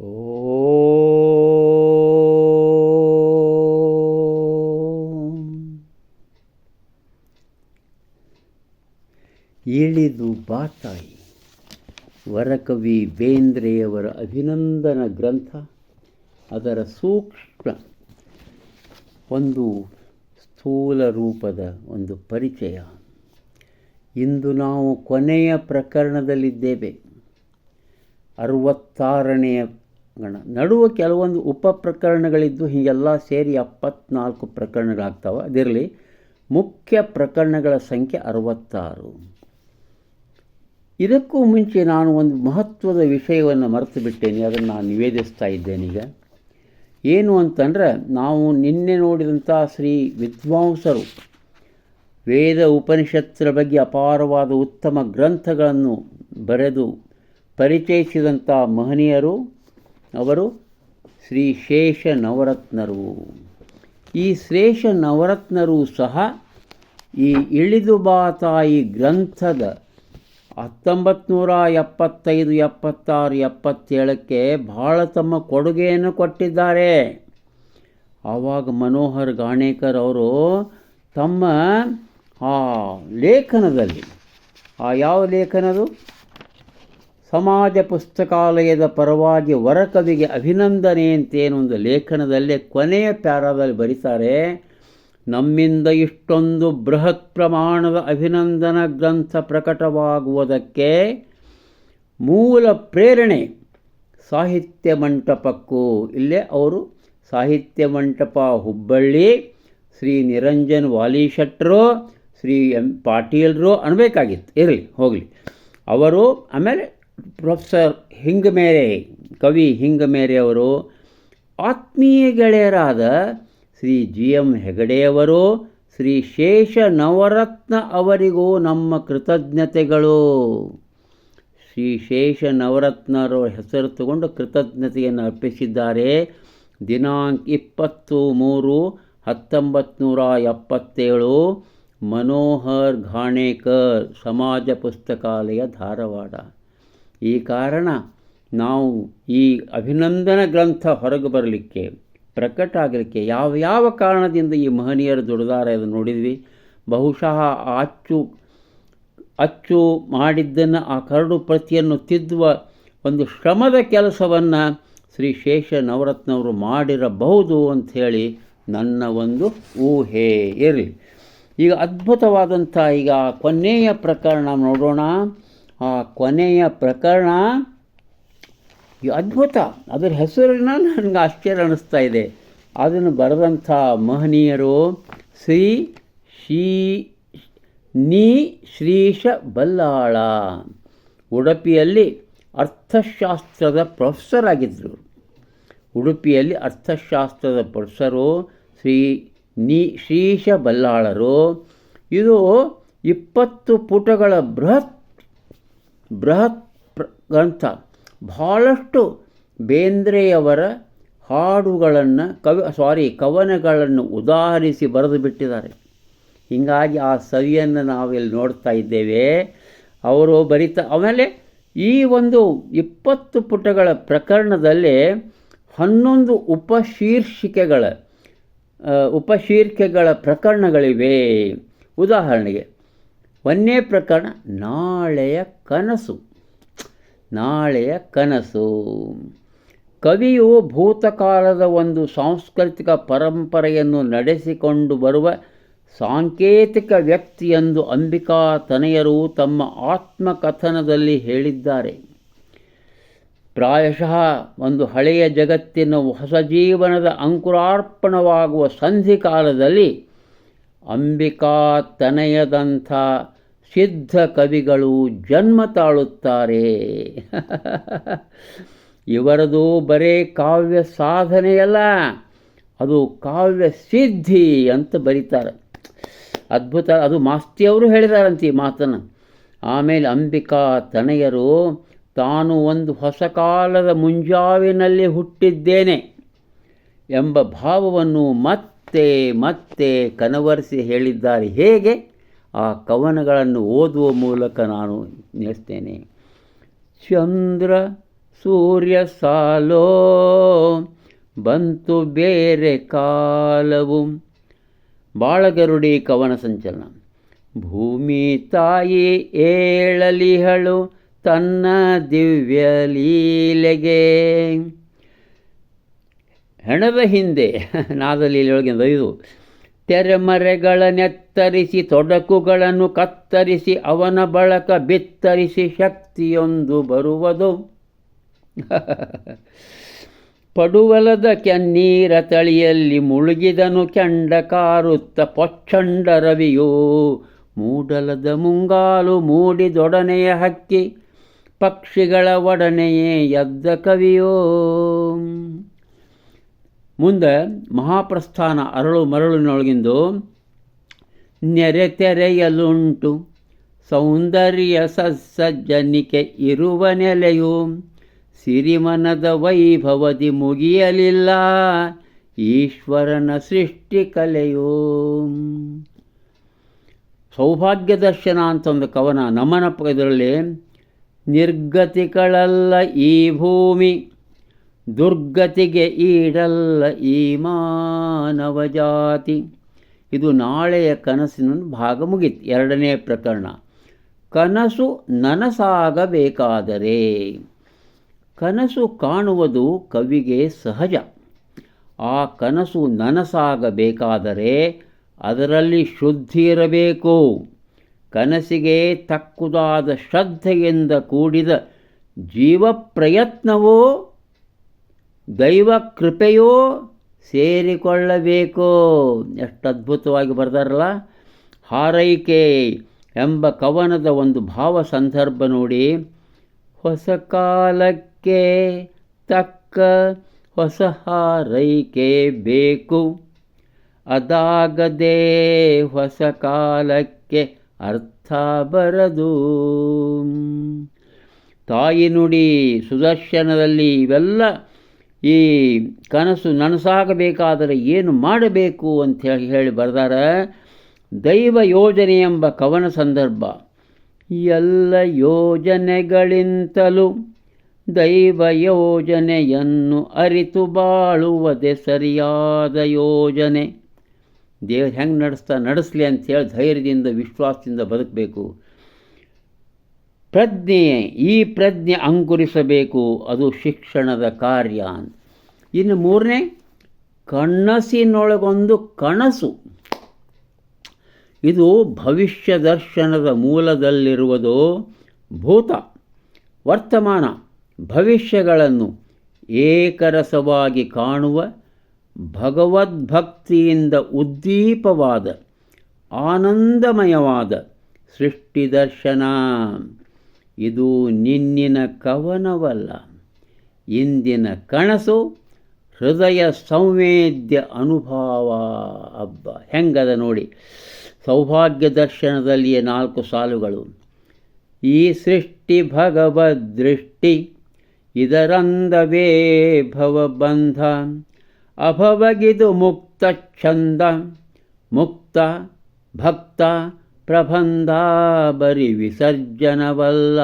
ಓಂ. ಇಳಿದು ಬಾತಾಯಿ. ವರಕವಿ ಬೇಂದ್ರೆಯವರ ಅಭಿನಂದನ ಗ್ರಂಥ, ಅದರ ಸೂಕ್ಷ್ಮ ಒಂದು ಸ್ಥೂಲ ರೂಪದ ಒಂದು ಪರಿಚಯ. ಇಂದು ನಾವು ಕೊನೆಯ ಪ್ರಕರಣದಲ್ಲಿದ್ದೇವೆ. ಅರವತ್ತಾರನೆಯ ಗಣ ನಡುವ ಕೆಲವೊಂದು ಉಪ ಪ್ರಕರಣಗಳಿದ್ದು ಹೀಗೆಲ್ಲ ಸೇರಿ ಎಪ್ಪತ್ನಾಲ್ಕು ಪ್ರಕರಣಗಳಾಗ್ತವೆ. ಅದಿರಲಿ ಮುಖ್ಯ ಪ್ರಕರಣಗಳ ಸಂಖ್ಯೆ ಅರವತ್ತಾರು. ಇದಕ್ಕೂ ಮುಂಚೆ ನಾನು ಒಂದು ಮಹತ್ವದ ವಿಷಯವನ್ನು ಮರೆತು ಬಿಟ್ಟೇನೆ. ಅದನ್ನು ನಾನು ನಿವೇದಿಸ್ತಾ ಈಗ. ಏನು ಅಂತಂದರೆ, ನಾವು ನಿನ್ನೆ ನೋಡಿದಂಥ ಶ್ರೀ ವಿದ್ವಾಂಸರು ವೇದ ಉಪನಿಷತ್ತರ ಬಗ್ಗೆ ಅಪಾರವಾದ ಉತ್ತಮ ಗ್ರಂಥಗಳನ್ನು ಬರೆದು ಪರಿಚಯಿಸಿದಂಥ ಮಹನೀಯರು ಅವರು ಶ್ರೀ ಶೇಷ ನವರತ್ನರು. ಈ ಶ್ರೇಷ ನವರತ್ನರು ಸಹ ಈ ಇಳಿದು ಬಾತಾಯಿ ಗ್ರಂಥದ ಹತ್ತೊಂಬತ್ತು ನೂರ ಎಪ್ಪತ್ತೈದು ಎಪ್ಪತ್ತಾರು, ಎಪ್ಪತ್ತೇಳಕ್ಕೆ ಭಾಳ ತಮ್ಮ ಕೊಡುಗೆಯನ್ನು ಕೊಟ್ಟಿದ್ದಾರೆ. ಆವಾಗ ಮನೋಹರ್ ಗಾಣೇಕರ್ ಅವರು ತಮ್ಮ ಆ ಲೇಖನದಲ್ಲಿ, ಆ ಯಾವ ಲೇಖನದು? ಸಮಾಜ ಪುಸ್ತಕಾಲಯದ ಪರವಾಗಿ ವರಕವಿಗೆ ಅಭಿನಂದನೆ ಅಂತೇನು ಒಂದು ಲೇಖನದಲ್ಲೇ ಕೊನೆಯ ಪ್ಯಾರಾದಲ್ಲಿ ಬರೀತಾರೆ, ನಮ್ಮಿಂದ ಇಷ್ಟೊಂದು ಬೃಹತ್ ಪ್ರಮಾಣದ ಅಭಿನಂದನ ಗ್ರಂಥ ಪ್ರಕಟವಾಗುವುದಕ್ಕೆ ಮೂಲ ಪ್ರೇರಣೆ ಸಾಹಿತ್ಯ ಮಂಟಪಕ್ಕೂ. ಇಲ್ಲೇ ಅವರು ಸಾಹಿತ್ಯ ಮಂಟಪ ಹುಬ್ಬಳ್ಳಿ, ಶ್ರೀ ನಿರಂಜನ್ ವಾಲಿಶೆಟ್ರು ಶ್ರೀ ಎಂ ಪಾಟೀಲ್ರು ಅನ್ಬೇಕಾಗಿತ್ತು. ಇರಲಿ, ಹೋಗಲಿ. ಅವರು ಆಮೇಲೆ ಪ್ರೊಫೆಸರ್ ಹಿಂಗಮೇರೆ, ಕವಿ ಹಿಂಗಮೇರೆ ಅವರು ಆತ್ಮೀಯ ಗೆಳೆಯರಾದ ಶ್ರೀ ಜಿ ಎಂ ಹೆಗಡೆಯವರು, ಶ್ರೀ ಶೇಷ ನವರತ್ನ ಅವರಿಗೂ ನಮ್ಮ ಕೃತಜ್ಞತೆಗಳು. ಶ್ರೀ ಶೇಷ ನವರತ್ನರ ಹೆಸರು ತಗೊಂಡು ಕೃತಜ್ಞತೆಯನ್ನು ಅರ್ಪಿಸಿದ್ದಾರೆ. ದಿನಾಂಕ ಇಪ್ಪತ್ತು ಮೂರು ಹತ್ತೊಂಬತ್ತು ನೂರ ಎಪ್ಪತ್ತೇಳು, ಮನೋಹರ್ ಘಾಣೇಕರ್, ಸಮಾಜ ಪುಸ್ತಕಾಲಯ ಧಾರವಾಡ. ಈ ಕಾರಣ ನಾವು ಈ ಅಭಿನಂದನ ಗ್ರಂಥ ಹೊರಗೆ ಬರಲಿಕ್ಕೆ ಪ್ರಕಟ ಆಗಲಿಕ್ಕೆ ಯಾವ ಯಾವ ಕಾರಣದಿಂದ ಈ ಮಹನೀಯರು ದುಡಿದಾರ ಎಂದು ನೋಡಿದ್ವಿ. ಬಹುಶಃ ಅಚ್ಚು ಅಚ್ಚು ಮಾಡಿದ್ದನ್ನು ಆ ಕರಡು ಪ್ರತಿಯನ್ನು ತಿದ್ದುವ ಒಂದು ಶ್ರಮದ ಕೆಲಸವನ್ನು ಶ್ರೀ ಶೇಷ ನವರತ್ನವರು ಮಾಡಿರಬಹುದು ಅಂಥೇಳಿ ನನ್ನ ಒಂದು ಊಹೆ ಇರಲಿ. ಈಗ ಅದ್ಭುತವಾದಂಥ ಈಗ ಕೊನೆಯ ಪ್ರಕರಣ ನೋಡೋಣ. ಆ ಕೊನೆಯ ಪ್ರಕರಣ ಅದ್ಭುತ. ಅದರ ಹೆಸರನ್ನು ನನಗೆ ಆಶ್ಚರ್ಯ ಅನ್ನಿಸ್ತಾ ಇದೆ. ಅದನ್ನು ಬರೆದಂಥ ಮಹನೀಯರು ಶ್ರೀ ಶ್ರೀ ನೀ ಶ್ರೀಶ ಬಲ್ಲಾಳ. ಉಡುಪಿಯಲ್ಲಿ ಅರ್ಥಶಾಸ್ತ್ರದ ಪ್ರೊಫೆಸರ್ ಆಗಿದ್ದರು ಉಡುಪಿಯಲ್ಲಿ ಅರ್ಥಶಾಸ್ತ್ರದ ಪ್ರೊಫೆಸರು ಶ್ರೀ ನೀ ಶ್ರೀಶ ಬಲ್ಲಾಳರು. ಇದು ಇಪ್ಪತ್ತು ಪುಟಗಳ ಬೃಹತ್ ಬೃಹತ್ ಗ್ರಂಥ. ಬಹಳಷ್ಟು ಬೇಂದ್ರೆಯವರ ಹಾಡುಗಳನ್ನು ಕವಿ ಸಾರಿ ಕವನಗಳನ್ನು ಉದಾಹರಿಸಿ ಬರೆದು ಬಿಟ್ಟಿದ್ದಾರೆ. ಹೀಗಾಗಿ ಆ ಸವಿಯನ್ನು ನಾವಿಲ್ಲಿ ನೋಡ್ತಾ ಇದ್ದೇವೆ. ಅವರು ಬರಿತಾ, ಆಮೇಲೆ ಈ ಒಂದು ಇಪ್ಪತ್ತು ಪುಟಗಳ ಪ್ರಕರಣದಲ್ಲಿ ಹನ್ನೊಂದು ಉಪಶೀರ್ಷಿಕೆಗಳ ಉಪಶೀರ್ಷಿಕೆಗಳ ಪ್ರಕರಣಗಳಿವೆ. ಉದಾಹರಣೆಗೆ ಒಂದನೇ ಪ್ರಕರಣ, ನಾಳೆಯ ಕನಸು. ನಾಳೆಯ ಕನಸು. ಕವಿಯು ಭೂತಕಾಲದ ಒಂದು ಸಾಂಸ್ಕೃತಿಕ ಪರಂಪರೆಯನ್ನು ನಡೆಸಿಕೊಂಡು ಬರುವ ಸಾಂಕೇತಿಕ ವ್ಯಕ್ತಿಯೆಂದು ಅಂಬಿಕಾ ತನಯರು ತಮ್ಮ ಆತ್ಮಕಥನದಲ್ಲಿ ಹೇಳಿದ್ದಾರೆ. ಪ್ರಾಯಶಃ ಒಂದು ಹಳೆಯ ಜಗತ್ತಿನ ಹೊಸ ಜೀವನದ ಅಂಕುರಾರ್ಪಣವಾಗುವ ಸಂಧಿಕಾಲದಲ್ಲಿ ಅಂಬಿಕಾ ತನಯದಂಥ ಸಿದ್ಧ ಕವಿಗಳು ಜನ್ಮ ತಾಳುತ್ತಾರೆ. ಇವರದು ಬರೇ ಕಾವ್ಯ ಸಾಧನೆಯಲ್ಲ, ಅದು ಕಾವ್ಯ ಸಿದ್ಧಿ ಅಂತ ಬರೀತಾರೆ. ಅದ್ಭುತ, ಅದು ಮಾಸ್ತಿಯವರು ಹೇಳಿದಾರಂತೆ ಈ ಮಾತನ್ನು. ಆಮೇಲೆ ಅಂಬಿಕಾ ತನಯರು, ತಾನು ಒಂದು ಹೊಸ ಕಾಲದ ಮುಂಜಾವಿನಲ್ಲಿ ಹುಟ್ಟಿದ್ದೇನೆ ಎಂಬ ಭಾವವನ್ನು ಮತ್ತೆ ಮತ್ತೆ ಕನವರಿಸಿ ಹೇಳಿದ್ದಾರೆ. ಹೇಗೆ? ಆ ಕವನಗಳನ್ನು ಓದುವ ಮೂಲಕ ನಾನು ನಿಲ್ಲಿಸ್ತೇನೆ ಚಂದ್ರ, ಸೂರ್ಯ, ಸಾಲೋ, ಬಂತು ಬೇರೆ ಕಾಲವು. ಬಾಳಗರುಡಿ ಕವನ ಸಂಚಲನ. ಭೂಮಿ ತಾಯಿ ಏಳಲಿಹಳು, ತನ್ನ ದಿವ್ಯ ಲೀಲೆಗೆ. ಹೆಣದ ಹಿಂದೆ, ನಾದಲೀಲೆಯೊಳಗಿಂದ ಇದು ತೆರೆಮರೆಗಳನ್ನೆತ್ತರಿಸಿ ತೊಡಕುಗಳನ್ನು ಕತ್ತರಿಸಿ, ಅವನ ಬಳಕ ಬಿತ್ತರಿಸಿ ಶಕ್ತಿಯೊಂದು ಬರುವುದು. ಪಡುವಲದ ಕೆನ್ನೀರ ತಳಿಯಲ್ಲಿ ಮುಳುಗಿದನು ಕೆಂಡ ಕಾರುತ್ತ ಪೊಚ್ಚಂಡ ರವಿಯೋ. ಮೂಡಲದ ಮುಂಗಾಲು ಮೂಡಿದೊಡನೆಯ ಹಕ್ಕಿ, ಪಕ್ಷಿಗಳ ಒಡನೆಯೇ ಎದ್ದ ಕವಿಯೋ. ಮುಂದೆ ಮಹಾಪ್ರಸ್ಥಾನ ಅರಳು ಮರಳಿನೊಳಗಿಂದು ನೆರೆ ತೆರೆಯಲುಂಟು. ಸೌಂದರ್ಯ ಸಜ್ಜನಿಕೆ ಇರುವ ನೆಲೆಯು ಸಿರಿಮನದ ವೈಭವದಿ ಮುಗಿಯಲಿಲ್ಲ. ಈಶ್ವರನ ಸೃಷ್ಟಿ ಕಲೆಯೋ. ಸೌಭಾಗ್ಯ ದರ್ಶನ ಅಂತ ಒಂದು ಕವನ ನಮನ ಇದರಲ್ಲಿ ನಿರ್ಗತಿಗಳಲ್ಲ ಈ ಭೂಮಿ. ದುರ್ಗತಿಗೆ ಈಡಲ್ಲ ಈ ಮಾನವ ಜಾತಿ. ಇದು ನಾಳೆಯ ಕನಸಿನ ಭಾಗ ಮುಗಿತು. ಎರಡನೇ ಪ್ರಕರಣ. ಕನಸು ನನಸಾಗಬೇಕಾದರೆ ಕನಸು ಕಾಣುವುದು ಕವಿಗೆ ಸಹಜ. ಆ ಕನಸು ನನಸಾಗಬೇಕಾದರೆ ಅದರಲ್ಲಿ ಶುದ್ಧಿ ಇರಬೇಕು. ಕನಸಿಗೆ ತಕ್ಕುದಾದ ಶ್ರದ್ಧೆಯಿಂದ ಕೂಡಿದ ಜೀವ ಪ್ರಯತ್ನವೋ ದೈವ ಕೃಪೆಯೂ ಸೇರಿಕೊಳ್ಳಬೇಕು. ಎಷ್ಟು ಅದ್ಭುತವಾಗಿ ಬರ್ತಾರಲ್ಲ ಹಾರೈಕೆ ಎಂಬ ಕವನದ ಒಂದು ಭಾವ ಸಂದರ್ಭ ನೋಡಿ. ಹೊಸ ಕಾಲಕ್ಕೆ ತಕ್ಕ ಹೊಸ ಹಾರೈಕೆ ಬೇಕು. ಅದಾಗದೆ ಹೊಸ ಕಾಲಕ್ಕೆ ಅರ್ಥ ಬರದು. ತಾಯಿ ನುಡಿ ಸುದರ್ಶನದಲ್ಲಿ ಇವೆಲ್ಲ ಈ ಕನಸು ನನಸಾಗಬೇಕಾದರೆ ಏನು ಮಾಡಬೇಕು ಅಂತ ಹೇಳಿ ಹೇಳಿ ಬರೆದಾರ. ದೈವ ಯೋಜನೆ ಎಂಬ ಕವನ ಸಂದರ್ಭ. ಎಲ್ಲ ಯೋಜನೆಗಳಿಂತಲೂ ದೈವ ಯೋಜನೆಯನ್ನು ಅರಿತು ಬಾಳುವುದೇ ಸರಿಯಾದ ಯೋಜನೆ. ದೇವ್ರು ಹೆಂಗೆ ನಡೆಸ್ತಾ ನಡೆಸಲಿ ಅಂಥೇಳಿ ಧೈರ್ಯದಿಂದ, ವಿಶ್ವಾಸದಿಂದ ಬದುಕಬೇಕು. ಪ್ರಜ್ಞೆ ಈ ಪ್ರಜ್ಞೆ ಅಂಕುರಿಸಬೇಕು, ಅದು ಶಿಕ್ಷಣದ ಕಾರ್ಯ ಇನ್ನು ಮೂರನೇ, ಕನಸಿನೊಳಗೊಂದು ಕನಸು. ಇದು ಭವಿಷ್ಯ ದರ್ಶನದ ಮೂಲದಲ್ಲಿರುವುದು ಭೂತ. ವರ್ತಮಾನ, ಭವಿಷ್ಯಗಳನ್ನು ಏಕರಸವಾಗಿ ಕಾಣುವ, ಭಗವದ್ಭಕ್ತಿಯಿಂದ ಉದ್ದೀಪವಾದ, ಆನಂದಮಯವಾದ ಸೃಷ್ಟಿ ದರ್ಶನ. ಇದು ನಿನ್ನಿನ ಕವನವಲ್ಲ. ಇಂದಿನ ಕನಸು ಹೃದಯ ಸಂವೇದ್ಯ ಅನುಭವ ಹಬ್ಬ. ಹೆಂಗದ ನೋಡಿ? ಸೌಭಾಗ್ಯ ದರ್ಶನದಲ್ಲಿಯೇ ನಾಲ್ಕು ಸಾಲುಗಳು. ಈ ಸೃಷ್ಟಿ ಭಗವದ್ ದೃಷ್ಟಿ, ಇದರಂದವೇ ಭವಬಂಧ ಅಭವಗಿದು ಮುಕ್ತ ಛಂದ, ಮುಕ್ತ ಭಕ್ತ ಪ್ರಬಂಧ ಬರಿ ವಿಸರ್ಜನವಲ್ಲ.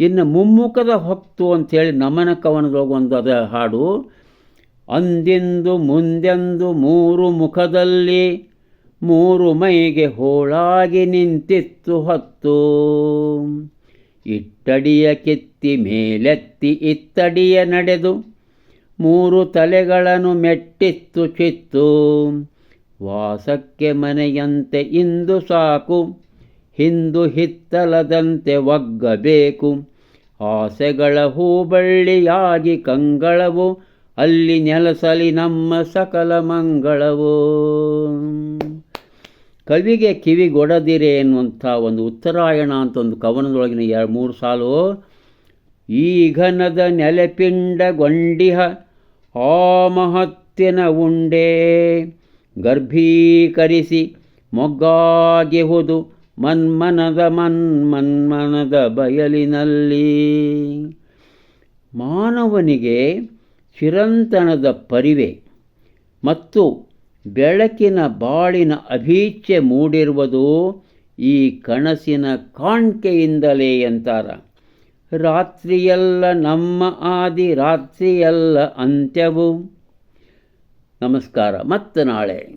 ಇನ್ನು ಮುಮ್ಮುಖದ ಹೊತ್ತು ಅಂಥೇಳಿ ನಮನ ಕವನದೊಳಗೆ ಒಂದು ಅದ ಹಾಡು. ಅಂದೆಂದು ಮುಂದೆಂದು ಮೂರು ಮುಖದಲ್ಲಿ ಮೂರು ಮೈಗೆ ಹೋಳಾಗಿ ನಿಂತಿತ್ತು ಹೊತ್ತು. ಇಟ್ಟಡಿಯ ಕೆತ್ತಿ ಮೇಲೆತ್ತಿ ಇತ್ತಡಿಯ ನಡೆದು ಮೂರು ತಲೆಗಳನ್ನು ಮೆಟ್ಟಿತ್ತು ಚಿತ್ತು. ವಾಸಕ್ಕೆ ಮನೆಯಂತೆ ಇಂದು ಸಾಕು, ಹಿಂದು ಹಿತ್ತಲದಂತೆ ಒಗ್ಗಬೇಕು. ಆಸೆಗಳ ಹೂಬಳ್ಳಿಯಾಗಿ ಕಂಗಳವು, ಅಲ್ಲಿ ನೆಲಸಲಿ ನಮ್ಮ ಸಕಲ ಮಂಗಳವು. ಕವಿಗೆ ಕಿವಿಗೊಡದಿರೆ ಎನ್ನುವಂಥ ಒಂದು ಉತ್ತರಾಯಣ ಅಂತ ಒಂದು ಕವನದೊಳಗಿನ ಎರಡು ಮೂರು ಸಾಲು ಈ ಘನದ ನೆಲೆಪಿಂಡಗೊಂಡಿಹ ಆ ಮಹತ್ತಿನ ಉಂಡೆ. ಗರ್ಭೀಕರಿಸಿ ಮೊಗ್ಗಾಗಿಹುದು ಮನ್ಮನದ ಮನ್ಮನ್ಮನದ ಬಯಲಿನಲ್ಲಿ. ಮಾನವನಿಗೆ ಚಿರಂತನದ ಪರಿವೆ ಮತ್ತು ಬೆಳಕಿನ ಬಾಳಿನ ಅಭೀಚ್ಛೆ ಮೂಡಿರುವುದು ಈ ಕನಸಿನ ಕಾಣ್ಕೆಯಿಂದಲೇ ಅಂತಾರ. ರಾತ್ರಿಯಲ್ಲ ನಮ್ಮ ಆದಿ ರಾತ್ರಿಯಲ್ಲ ಅಂತ್ಯವು. ನಮಸ್ಕಾರ. ಮತ್ತೆ ನಾಳೆ.